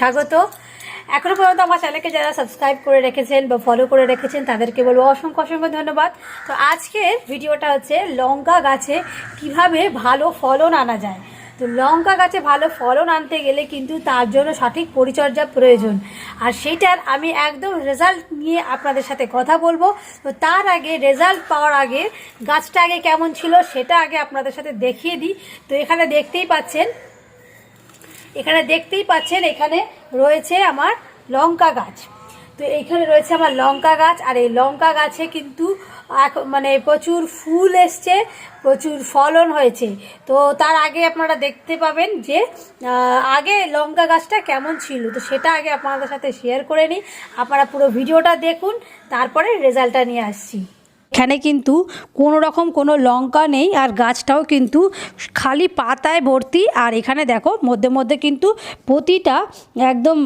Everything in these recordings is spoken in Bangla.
স্বাগত। এখনও পর্যন্ত আমার চ্যানেলকে যারা সাবস্ক্রাইব করে রেখেছেন বা ফলো করে রেখেছেন, তাদেরকে বলব অসংখ্য অসংখ্য ধন্যবাদ। তো আজকের ভিডিওটা হচ্ছে লঙ্কা গাছে কীভাবে ভালো ফলন আনা যায়। তো লঙ্কা গাছে ভালো ফলন আনতে গেলে কিন্তু তার জন্য সঠিক পরিচর্যা প্রয়োজন। আর সেইটার আমি একদম রেজাল্ট নিয়ে আপনাদের সাথে কথা বলব। তো তার আগে রেজাল্ট পাওয়ার আগে, গাছটা আগে কেমন ছিল সেটা আগে আপনাদের সাথে দেখিয়ে দিই। তো এখানে দেখতেই পাচ্ছেন এখানে দেখতেই পাচ্ছেন, এখানে রয়েছে আমার লঙ্কা গাছ। তো এখানে রয়েছে আমার লঙ্কা গাছ, আর এই লঙ্কা গাছে কিন্তু মানে প্রচুর ফুল এসছে, প্রচুর ফলন হয়েছে। তো তার আগে আপনারা দেখতে পাবেন যে আগে লঙ্কা গাছটা কেমন ছিল। তো সেটা আগে আপনাদের সাথে শেয়ার করে নিই। আপনারা পুরো ভিডিওটা দেখুন, তারপরে রেজাল্টটা নিয়ে আসছি। এখানে কিন্তু কোনো রকম কোনো লঙ্কা নেই আর গাছটাও কিন্তু খালি পাতায় ভর্তি। আর এখানে দেখো, মধ্যে মধ্যে কিন্তু প্রতিটা একদম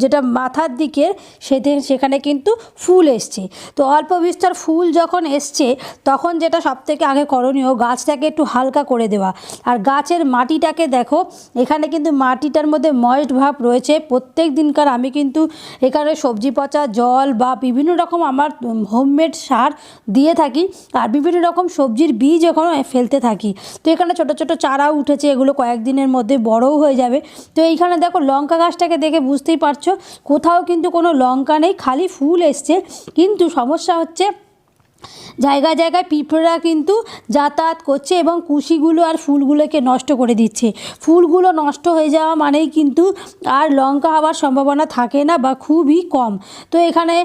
যেটা মাথার দিকে সেতে সেখানে কিন্তু ফুল এসছে। তো অল্প বিস্তর ফুল যখন এসছে, তখন যেটা সবথেকে আগে করণীয়, গাছটাকে একটু হালকা করে দেওয়া। আর গাছের মাটিটাকে দেখো, এখানে কিন্তু মাটিটার মধ্যে ময়েস্ট ভাব রয়েছে। প্রত্যেক দিনকার আমি কিন্তু এখানে সবজি পচা, জল বা বিভিন্ন রকম আমার হোমমেড সার দিয়ে থাকি। আর বিভিন্ন রকম সবজির বীজ এখনও ফেলতে থাকি। তো এখানে ছোট ছোট চারাও উঠেছে, এগুলো কয়েকদিনের মধ্যে বড়ও হয়ে যাবে। তো এইখানে দেখো লঙ্কা গাছটাকে দেখে বুঝতেই পারছ, কোথাও কিন্তু কোনো লঙ্কা নেই, খালি ফুল এসছে। কিন্তু সমস্যা হচ্ছে জায়গায় জায়গায় পিঁপড়েরা কিন্তু যাতায়াত করছে এবং কুশিগুলো আর ফুলগুলোকে নষ্ট করে দিচ্ছে। ফুলগুলো নষ্ট হয়ে যাওয়া মানেই কিন্তু আর লঙ্কা হওয়ার সম্ভাবনা থাকে না বা খুবই কম। তো এখানে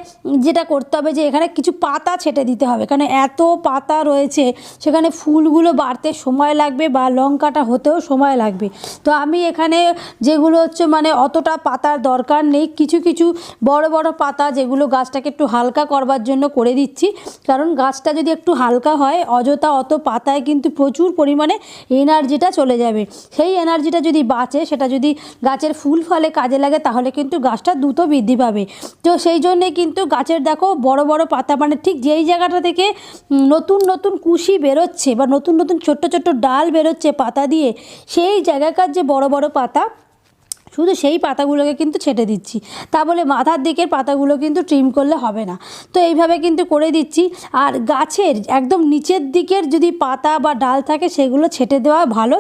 যেটা করতে হবে যে এখানে কিছু পাতা ছেটে দিতে হবে। কারণ এত পাতা রয়েছে, সেখানে ফুলগুলো বাড়তে সময় লাগবে বা লঙ্কাটা হতেও সময় লাগবে। তো আমি এখানে যেগুলো হচ্ছে মানে অতটা পাতার দরকার নেই। কিছু কিছু বড় বড় পাতা যেগুলো গাছটাকে একটু হালকা করবার জন্য করে দিচ্ছি। কারণ গাছটা যদি একটু হালকা হয়, অযথা অত পাতায় কিন্তু প্রচুর পরিমাণে এনার্জিটা চলে যাবে। সেই এনার্জিটা যদি বাঁচে, সেটা যদি গাছের ফুল ফলে কাজে লাগে, তাহলে কিন্তু গাছটা দ্রুত বৃদ্ধি পাবে। তো সেই জন্যে কিন্তু গাছের দেখো, বড় বড় পাতা মানে ঠিক যেই জায়গাটা থেকে নতুন নতুন কুশি বেরোচ্ছে বা নতুন নতুন ছোট্ট ছোট্ট ডাল বেরোচ্ছে পাতা দিয়ে, সেই জায়গাকার যে বড় বড় পাতা শুধু সেই পাতাগুলোকে কিন্তু ছেটে দিচ্ছি। তা বলে মাথার দিকের পাতাগুলো কিন্তু ট্রিম করলে হবে না। তো এইভাবে কিন্তু করে দিচ্ছি। আর গাছের একদম নিচের দিকের যদি পাতা বা ডাল থাকে, সেগুলো ছেটে দেওয়া ভালো।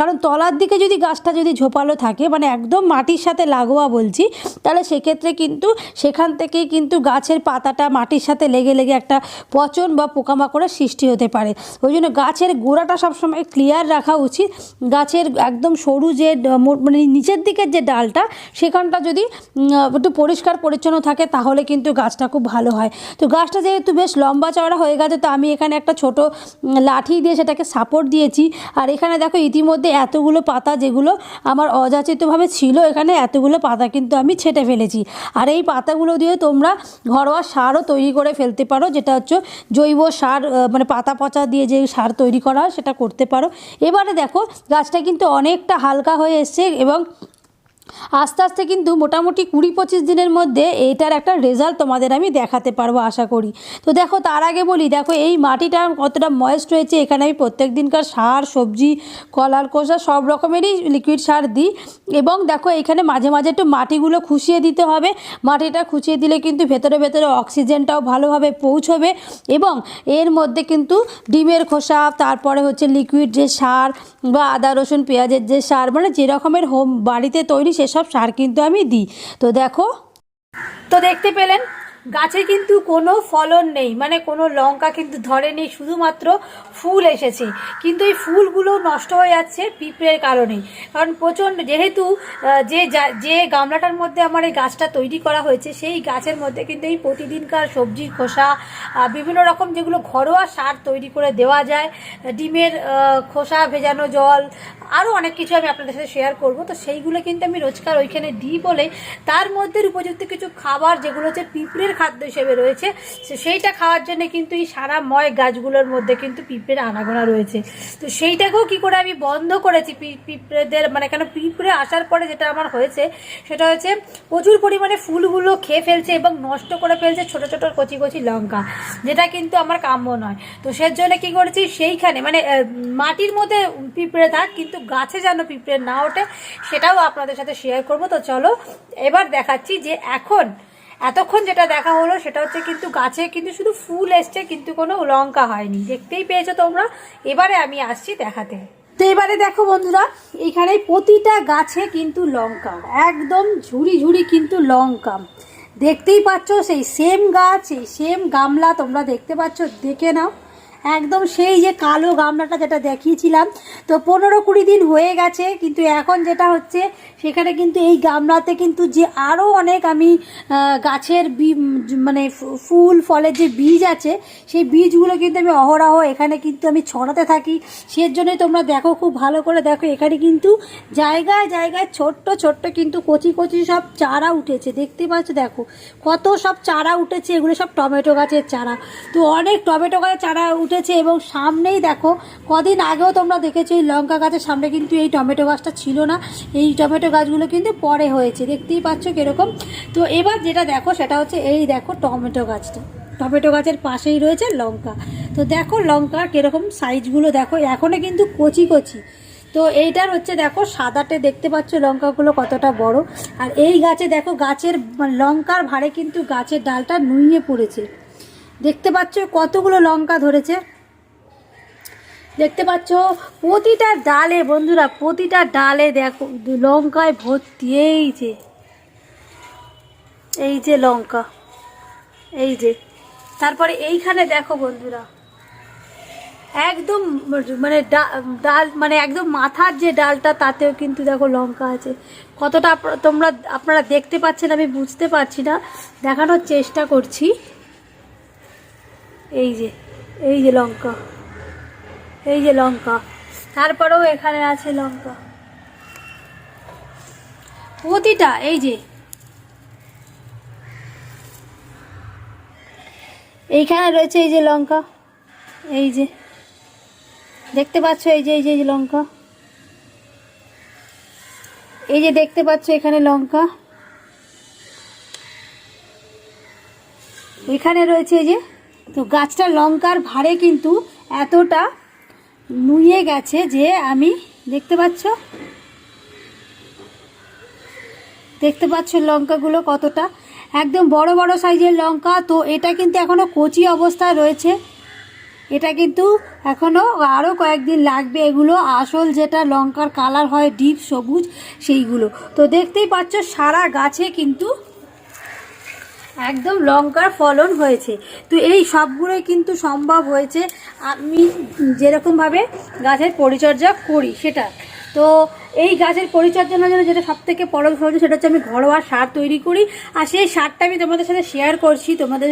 কারণ তলার দিকে যদি গাছটা যদি ঝোপালো থাকে মানে একদম মাটির সাথে লাগোয়া বলছি, তাহলে সেক্ষেত্রে কিন্তু সেখান থেকেই কিন্তু গাছের পাতাটা মাটির সাথে লেগে লেগে একটা পচন বা পোকামাকড়ের সৃষ্টি হতে পারে। ওই জন্য গাছের গোড়াটা সবসময় ক্লিয়ার রাখা উচিত। গাছের একদম সরু যে মানে নিচের দিকের যে ডালটা, সেখানটা যদি একটু পরিষ্কার পরিচ্ছন্ন থাকে, তাহলে কিন্তু গাছটা খুব ভালো হয়। তো গাছটা যেহেতু বেশ লম্বা চওড়া হয়ে গেছে, তো আমি এখানে একটা ছোট লাঠি দিয়ে সেটাকে সাপোর্ট দিয়েছি। আর এখানে দেখো, ইতিমধ্যে এতগুলো পাতা যেগুলো আমার অযাচিতভাবে ছিল, এখানে এতগুলো পাতা কিন্তু আমি ছেটে ফেলেছি। আর এই পাতাগুলো দিয়ে তোমরা ঘরোয়া সারও তৈরি করে ফেলতে পারো, যেটা হচ্ছে জৈব সার মানে পাতা পচা দিয়ে যে সার তৈরি করা হয়, সেটা করতে পারো। এবারে দেখো, গাছটা কিন্তু অনেকটা হালকা হয়ে এসছে এবং আস্তে আস্তে কিন্তু মোটামুটি কুড়ি পঁচিশ দিনের মধ্যে এইটার একটা রেজাল্ট তোমাদের আমি দেখাতে পারব, আশা করি। তো দেখো, তার আগে বলি, দেখো, এই মাটিটা কতটা ময়েস্ট হয়েছে এখানে আমি প্রত্যেক দিনকার সার, সবজি, কলার কোষা সব রকমেরই লিকুইড সার দিই। এবং দেখো, এখানে মাঝে মাঝে একটু মাটিগুলো খুশিয়ে দিতে হবে। মাটিটা খুশিয়ে দিলে কিন্তু ভেতরে ভেতরে অক্সিজেনটাও ভালোভাবে পৌঁছবে এবং এর মধ্যে কিন্তু ডিমের খোসা, তারপরে হচ্ছে লিকুইড যে সার বা আদা, রসুন, পেঁয়াজের যে সার মানে যে রকমের হোম বাড়িতে তৈরি সেসব সার কিন্তু আমি দিই। তো দেখো। তো দেখতে পেলেন, গাছে কিন্তু কোনো ফলন নেই মানে কোনো লঙ্কা কিন্তু ধরেনি, শুধুমাত্র ফুল এসেছে। কিন্তু এই ফুলগুলো নষ্ট হয়ে যাচ্ছে পিঁপড়ের কারণে। কারণ প্রচণ্ড, যেহেতু যে যা- গামলাটার মধ্যে আমার এই গাছটা তৈরি করা হয়েছে, সেই গাছের মধ্যে কিন্তু এই প্রতিদিনকার সবজির খোসা বিভিন্ন রকম যেগুলো ঘরোয়া সার তৈরি করে দেওয়া যায়, ডিমের খোসা ভেজানো জল আরও অনেক কিছু আমি আপনাদের সাথে শেয়ার করব। তো সেইগুলো কিন্তু আমি রোজকার ওইখানে দিই বলে তার মধ্যে উপযুক্ত কিছু খাবার, যেগুলো হচ্ছে পিঁপড়ের খাদ্য হিসেবে রয়েছে সেইটা খাওয়ার জন্য কিন্তু এই সারা ময় গাছগুলোর মধ্যে কিন্তু পিঁপড়ের আনাগোনা রয়েছে। তো সেইটাকেও কি করে আমি বন্ধ করেছি? পিঁপড়েদের মানে কেন পিঁপড়ে আসার পরে যেটা আমার হয়েছে, সেটা হচ্ছে প্রচুর পরিমাণে ফুলগুলো খেয়ে ফেলছে এবং নষ্ট করে ফেলছে ছোট ছোট কচি কচি লঙ্কা, যেটা কিন্তু আমার কাম্য নয়। তো সের জন্য কি করেছি, সেইখানে মানে মাটির মধ্যে পিঁপড়ে থাক কিন্তু গাছে যেন পিঁপড়ে না ওঠে, সেটাও আপনাদের সাথে শেয়ার করব। তো চলো, এবার দেখাচ্ছি যে এখন, এতক্ষণ যেটা দেখা হলো, সেটা হচ্ছে কিন্তু গাছে কিন্তু শুধু ফুল এসছে, কিন্তু কোনো লঙ্কা হয়নি। দেখতেই পেয়েছ তোমরা। এবারে আমি আসছি দেখাতে। তো এবারে দেখো বন্ধুরা, এখানে প্রতিটা গাছে কিন্তু লঙ্কা, একদম ঝুড়ি ঝুড়ি কিন্তু লঙ্কা। দেখতেই পাচ্ছ, সেই সেম গাছ এই সেম গামলা তোমরা দেখতে পাচ্ছ, দেখে নাও। একদম সেই যে কালো গামলাটা যেটা দেখিয়েছিলাম, তো পনেরো কুড়ি দিন হয়ে গেছে, কিন্তু এখন যেটা হচ্ছে সেখানে কিন্তু এই গামলাতে কিন্তু যে আরও অনেক আমি গাছের বি মানে ফুল, ফলের যে বীজ আছে, সেই বীজগুলো কিন্তু আমি অহরহ এখানে কিন্তু আমি ছড়াতে থাকি। সের জন্যই তোমরা দেখো, খুব ভালো করে দেখো, এখানে কিন্তু জায়গায় জায়গায় ছোট্ট ছোট্ট কিন্তু কচি কচি সব চারা উঠেছে। দেখতে পাচ্ছ, দেখো, কত সব চারা উঠেছে, এগুলো সব টমেটো গাছের চারা। তো অনেক টমেটো গাছের চারা উঠেছে এবং সামনেই দেখো, কদিন আগেও তোমরা দেখেছ, এই লঙ্কা গাছের সামনে কিন্তু এই টমেটো গাছটা ছিল না। এই টমেটো গাছগুলো কিন্তু পরে হয়েছে, দেখতেই পাচ্ছ কীরকম। তো এবার যেটা দেখো, সেটা হচ্ছে এই দেখো টমেটো গাছটা। টমেটো গাছের পাশেই রয়েছে লঙ্কা। তো দেখো লঙ্কা কীরকম সাইজগুলো দেখো এখনও কিন্তু কচি কচি। তো এইটার হচ্ছে দেখো সাদাটে দেখতে পাচ্ছ লঙ্কাগুলো কতটা বড়। আর এই গাছে দেখো গাছের মানে লঙ্কার ভারে কিন্তু গাছের ডালটা নুইয়ে পড়েছে। দেখতে পাচ্ছ কতগুলো লঙ্কা ধরেছে। দেখতে পাচ্ছ? প্রতিটা ডালে বন্ধুরা, প্রতিটা ডালে দেখো লঙ্কায় ভর্তি, এই যে। এই যে লঙ্কা, এই যে। তারপরে এইখানে দেখো বন্ধুরা, একদম মানে ডাল মানে একদম মাথার যে ডালটা, তাতেও কিন্তু দেখো লঙ্কা আছে। কতটা তোমরা, আপনারা দেখতে পাচ্ছেন, আমি বুঝতে পারছি না। দেখানোর চেষ্টা করছি। এই যে এই যে লঙ্কা। এই যে লঙ্কা। তারপরেও এখানে আছে লঙ্কা। প্রতিটা, এই যে। এইখানে রয়েছে এই যে লঙ্কা। এই যে। দেখতে পাচ্ছ এই যে এই যে লঙ্কা। এই যে দেখতে পাচ্ছ এখানে লঙ্কা। এখানে রয়েছে এই যে, তো গাছটা লঙ্কার ভারে কিন্তু এতটা নুয়ে গেছে যে আমি দেখতে পাচ্ছ? দেখতে পাচ্ছ লঙ্কাগুলো কতটা? একদম বড় বড় সাইজের লঙ্কা, তো এটা কিন্তু এখনও কচি অবস্থায় রয়েছে। এটা কিন্তু এখনও আরও কয়েকদিন লাগবে এগুলো। আসল যেটা লঙ্কার কালার হয় ডিপ সবুজ, সেইগুলো। তো দেখতেই পাচ্ছ সারা গাছে কিন্তু একদম লঙ্কার ফলন হয়েছে। তো এই সবগুলোই কিন্তু সম্ভব হয়েছে। আমি যেরকমভাবে গাছের পরিচর্যা করি সেটা। তো এই গাছের পরিচর্যার জন্য যেটা সব থেকে বড় সহজ সেটা হচ্ছে আমি ঘরোয়া সার তৈরি করি। আর সেই সারটা আমি তোমাদের সাথে শেয়ার করছি। তোমাদের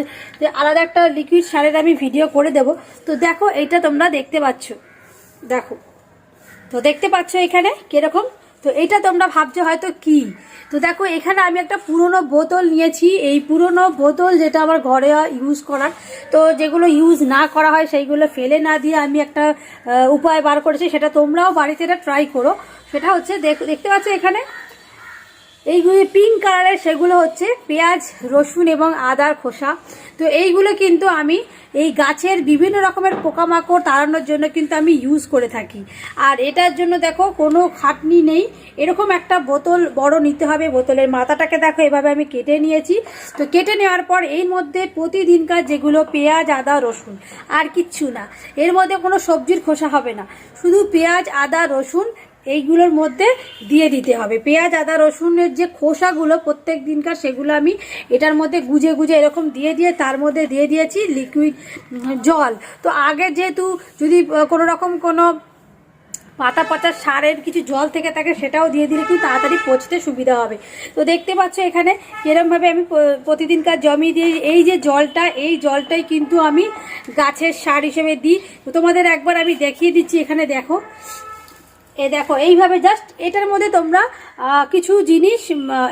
আলাদা একটা লিকুইড সারের আমি ভিডিও করে দেব। তো দেখো, এটা তোমরা দেখতে পাচ্ছ। দেখো। তো দেখতে পাচ্ছ এখানে কীরকম? তো এটা তোমরা ভাবছ হয়তো কি? তো দেখো, এখানে আমি একটা পুরনো বোতল নিয়েছি। এই পুরনো বোতল যেটা আমার ঘরে ইউজ করার, তো যেগুলো ইউজ না করা হয়, সেইগুলো ফেলে না দিয়ে আমি একটা উপায় বার করেছি। সেটা তোমরাও বাড়িতে এটা ট্রাই করো। সেটা হচ্ছে, দেখ- দেখতে পাচ্ছ এখানে? এইগুলো পিঙ্ক কালারের সেগুলো হচ্ছে পেঁয়াজ, রসুন এবং আদার খোসা। তো এইগুলো কিন্তু আমি এই গাছের বিভিন্ন রকমের পোকামাকড় তাড়ানোর জন্য কিন্তু আমি ইউজ করে থাকি। আর এটার জন্য দেখো, কোনো খাটনি নেই। এরকম একটা বোতল বড় নিতে হবে। বোতলের মাথাটাকে দেখো, এভাবে আমি কেটে নিয়েছি। তো কেটে নেওয়ার পর এর মধ্যে প্রতিদিনকার যেগুলো পেঁয়াজ, আদা, রসুন, আর কিচ্ছু না। এর মধ্যে কোনো সবজির খোসা হবে না। শুধু পেঁয়াজ, আদা, রসুন এইগুলোর মধ্যে দিয়ে দিতে হবে। পেঁয়াজ, আদা, রসুনের যে খোসাগুলো প্রত্যেক দিনকার সেগুলো আমি এটার মধ্যে গুজে গুজে এরকম দিয়ে দিয়ে তার মধ্যে দিয়ে দিয়েছি লিকুইড জল। তো আগে যেহেতু যদি কোনো রকম কোনো পাতা পাতা সারের কিছু জল থেকে থাকে সেটাও দিয়ে দিলে কিন্তু তাড়াতাড়ি পচতে সুবিধা হবে। তো দেখতে পাচ্ছ এখানে এরমভাবে আমি প্রতিদিনকার জমি দিয়ে এই যে জলটা, এই জলটাই কিন্তু আমি গাছের সার হিসেবে দিই। তোমাদের একবার আমি দেখিয়ে দিচ্ছি এখানে দেখো। এ দেখো, এইভাবে জাস্ট এটার মধ্যে তোমরা কিছু জিনিস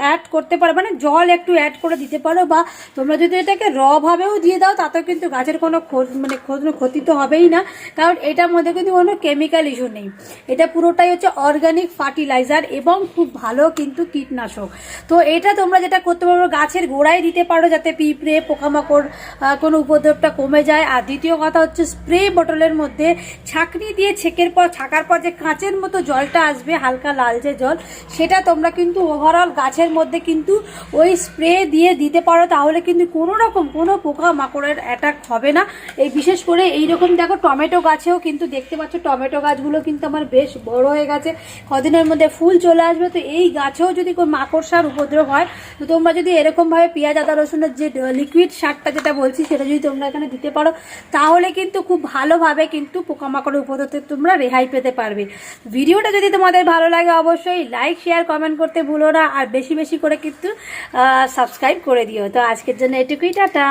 অ্যাড করতে পারো। মানে জল একটু অ্যাড করে দিতে পারো বা তোমরা যদি এটাকে রভাবেও দিয়ে দাও, তাতেও কিন্তু গাছের কোনো মানে কোনো ক্ষতি তো হবেই না। কারণ এটার মধ্যে কিন্তু কোনো কেমিক্যাল ইস্যু নেই। এটা পুরোটাই হচ্ছে অর্গানিক ফার্টিলাইজার এবং খুব ভালো কিন্তু কীটনাশক। তো এটা তোমরা যেটা করতে পারো, গাছের গোড়ায় দিতে পারো যাতে পিঁপড়ে, পোকামাকড় কোনো উপদ্রবটা কমে যায়। আর দ্বিতীয় কথা হচ্ছে স্প্রে বোতলের মধ্যে ছাঁকনি দিয়ে ছেঁকের পর, ছাকার পর যে কাঁচের মতো জলটা আসবে, হালকা লালচে জল, সেটা তোমরা কিন্তু ওভারঅল গাছের মধ্যে কিন্তু ওই স্প্রে দিয়ে দিতে পারো, তাহলে কিন্তু কোনো রকম কোনো পোকা মাকড়ের অ্যাটাক হবে না। এই বিশেষ করে এই রকম দেখো টমেটো গাছেও কিন্তু দেখতে পাচ্ছ, টমেটো গাছগুলো কিন্তু আমার বেশ বড় হয়ে গেছে। কদিনের মধ্যে ফুল চলে আসবে, তো এই গাছেও যদি কোনো মাকড়সার উপদ্রব হয়, তো তোমরা যদি এরকমভাবে পেঁয়াজ, আদা রসুনের যে লিকুইড সারটা যেটা বলছি, সেটা যদি তোমরা এখানে দিতে পারো, তাহলে কিন্তু খুব ভালোভাবে কিন্তু পোকামাকড়ের উপদ্রব তোমরা রেহাই পেতে পারবে। ভিডিওটা যদি তোমাদের ভালো লাগে, অবশ্যই লাইক শেয়ার কমেন্ট করতে ভুলো না। আর বেশি বেশি করে কিন্তু সাবস্ক্রাইব করে দিও। তো আজকের জন্য এটুকুই, টাটা।